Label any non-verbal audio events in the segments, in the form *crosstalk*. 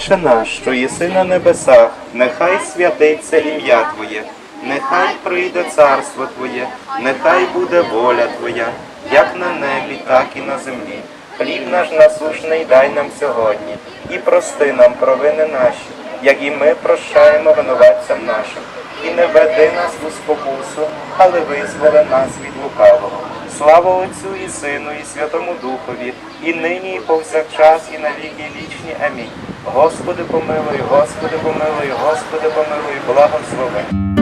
Отче наш, що єси на небесах, нехай святиться ім'я Твоє, нехай прийде царство Твоє, нехай буде воля Твоя, як на небі, так і на землі. Хліб наш насушний дай нам сьогодні, і прости нам провини наші, як і ми прощаємо винуватцям нашим. І не веди нас у спокусу, але визволи нас від лукавого. Слава Отцю і Сину, і Святому Духові, і нині, і повсякчас, і на віки вічні. Амінь. Господи помилуй, Господи помилуй, Господи помилуй, благослови.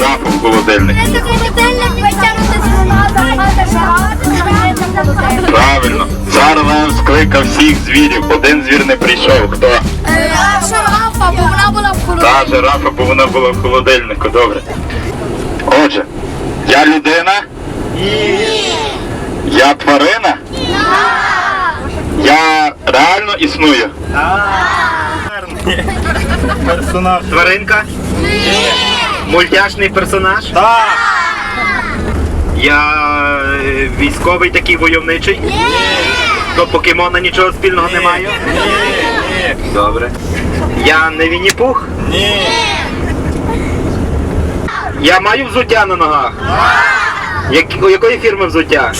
Закрити холодильник. Правильно. Цар Лев скликав всіх звірів. Один звір не прийшов. Хто? Жирафа, бо вона була в Та жирафа, бо вона була в холодильнику. Добре. Отже, я людина? Ні. Я тварина? Я реально існую? Персонаж. Тваринка? Ні. Мультяшний персонаж? Так. Я е, військовий такий войовничий? Ні. До покемона нічого спільного не маю? Ні, ні, Добре. Я не Вінні-Пух? ні. Я маю взуття на ногах? Як, у якої фірми взуття?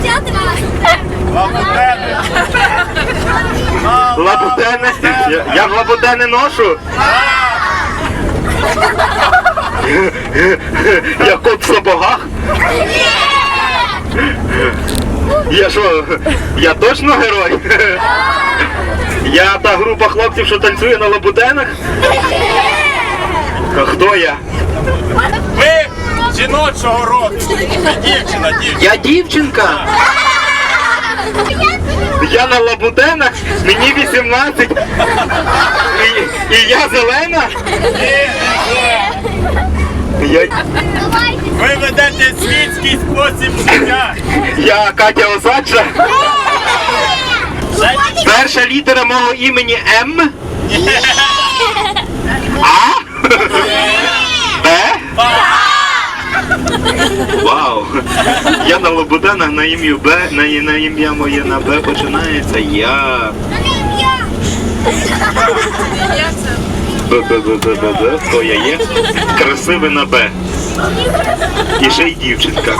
Взяти вас. Лабутени. Я, я в лабутени ношу? *laughs* Я кот в сапогах? Я що, я точно герой? Я та група хлопців, що танцює на лабутенах? А хто я? Ви жіночого роду. Ви дівчина, дівчина. Я дівчинка. Я на лабутенах, мені 18. І, і я зелена? Я, Ви ведете світський спосіб життя. я Катя Осадча. Перша літера мого імені М. А? Б? Вау! Я на Лободанах на ім'ю Б, на, на ім'я моє на Б починається я. Б-б-б-б-б-б. Хто я є? Красиве на Б. І ще й дівчинка.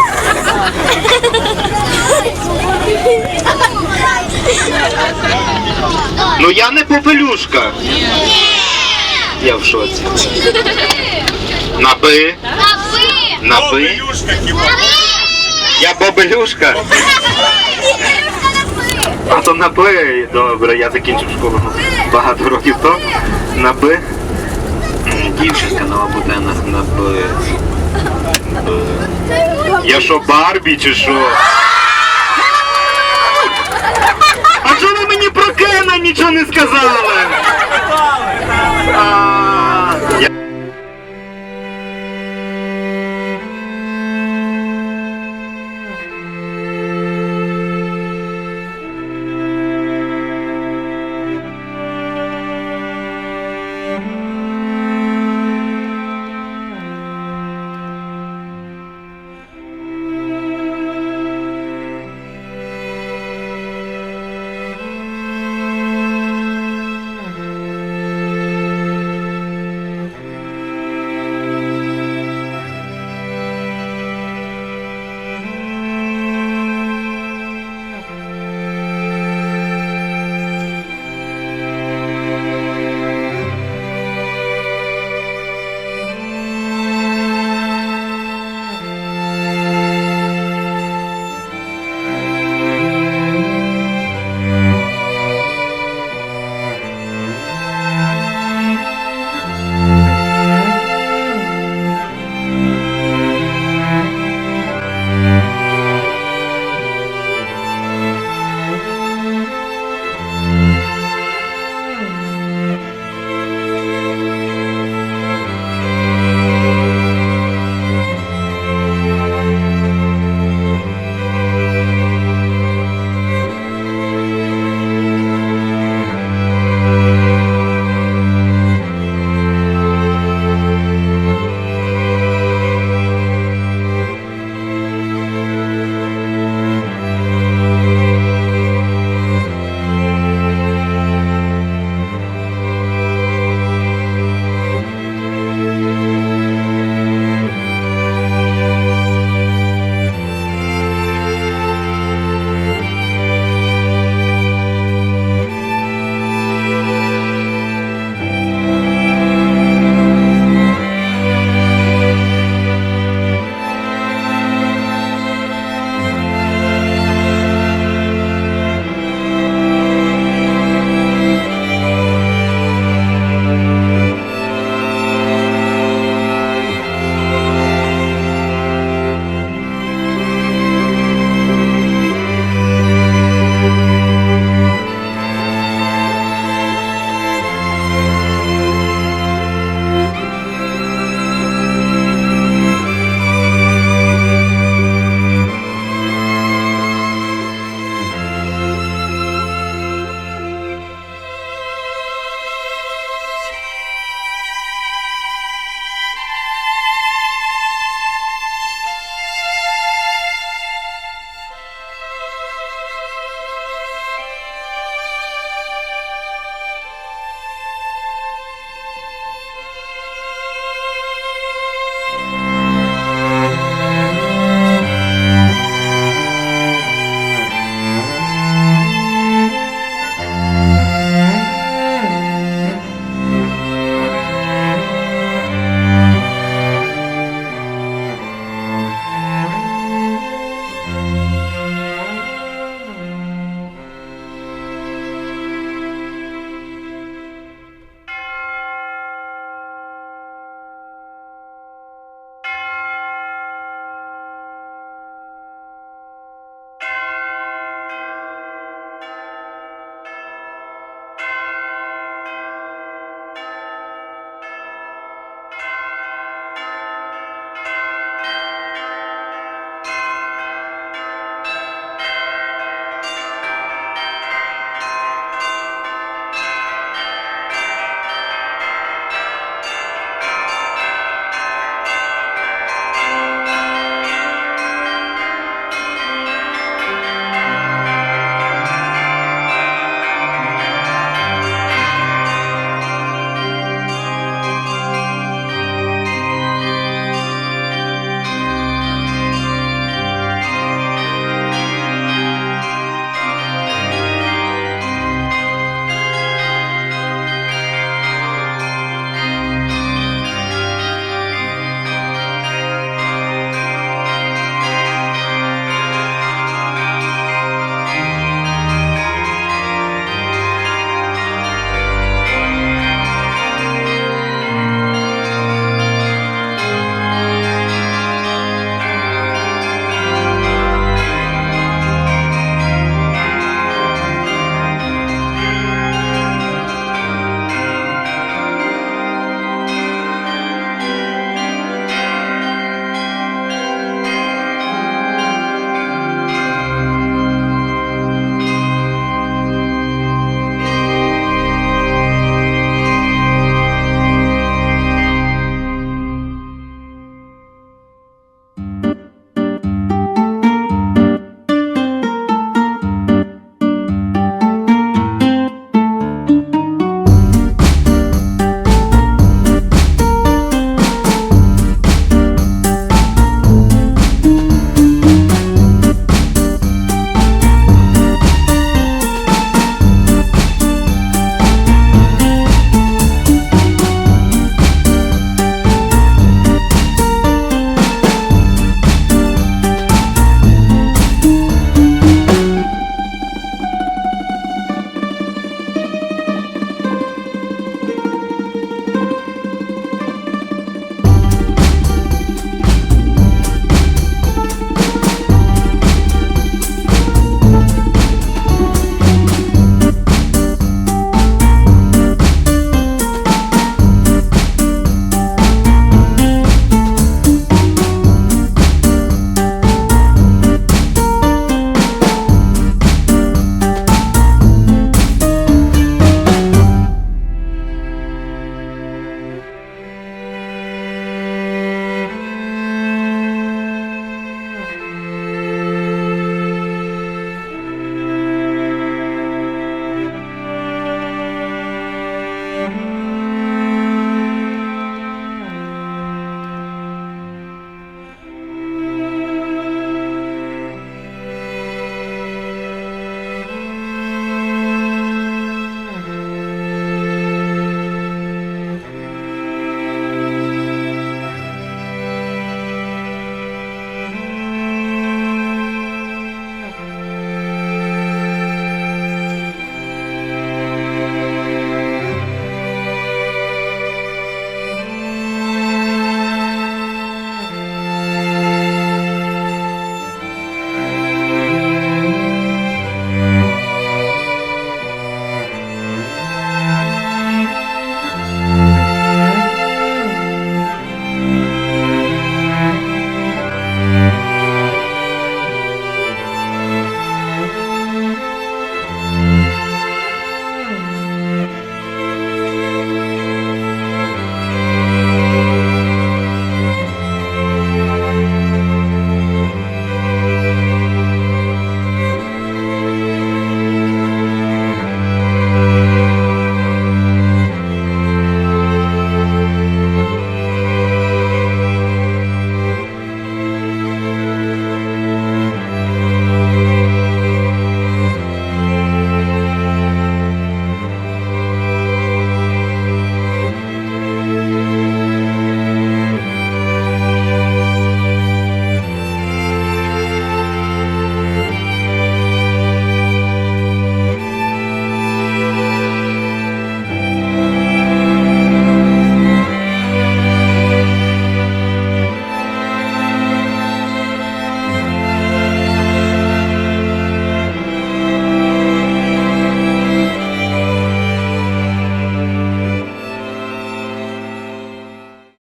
Ну я не попелюшка. Я в шоці. На Б. На Б. Бобелюшка хіба. Я бобелюшка. А то на Б. Добре, я закінчив школу багато років тому. На Б. Дівчинка на лабутенах на Б. Я що, Барбі чи що? А чого ви мені про Кена нічого не сказали?